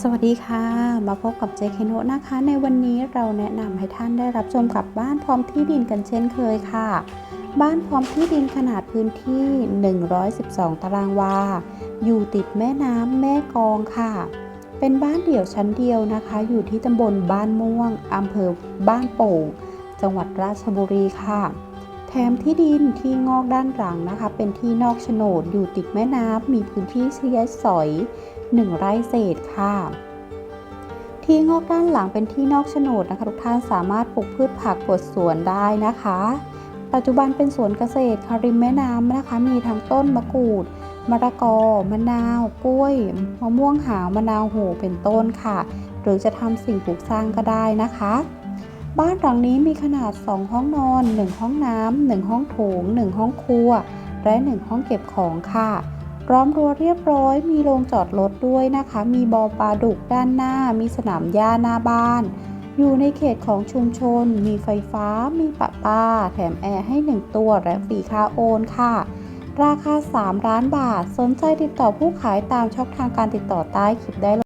สวัสดีค่ะ มาพบกับเจคโนะนะคะ ในวันนี้เราแนะนำให้ท่านได้รับชมกับบ้านพร้อมที่ดินกันเช่นเคยค่ะ บ้านพร้อมที่ดินขนาดพื้นที่ 112 ตารางวา อยู่ติดแม่น้ำแม่กองค่ะ เป็นบ้านเดี่ยวชั้นเดียวนะคะ อยู่ที่ตำบลบ้านม่วงอำเภอบ้านโป่ง จังหวัดราชบุรีค่ะ แถมที่ดินที่งอกด้านหลังนะคะ เป็นที่นอกโฉนดอยู่ติดแม่น้ำมีพื้นที่เสียสอย 1 ไร่เศษค่ะ ที่งอกด้านหลังเป็นที่นอกโฉนดนะคะทุกท่านสามารถปลูกพืชผักปลดสวนได้นะคะ ปัจจุบันเป็นสวนเกษตรค่ะริมแม่น้ำนะคะ มีทั้งต้นมะกรูดมะละกอ มะนาว กล้วย มะม่วงหาว มะนาวโหเป็นต้นค่ะ หรือจะทำสิ่งปลูกสร้างก็ได้นะคะ บ้านหลังนี้มีขนาด 2 ห้องนอน 1 ห้องน้ำ 1 ห้องโถง 1 ห้องครัว และ 1 ห้องเก็บของค่ะพร้อมรั้วเรียบร้อย มีโรงจอดรถด้วยนะคะ มีบอปลาดุกด้านหน้า มีสนามหญ้าหน้าบ้าน อยู่ในเขตของชุมชน มีไฟฟ้า มีปะปา แถมแอร์ให้ 1 ตัว และฟรีค่าโอนค่ะ ราคา 3 ล้านบาท สนใจติดต่อผู้ขายตามช่องทางการติดต่อใต้คลิปได้เลย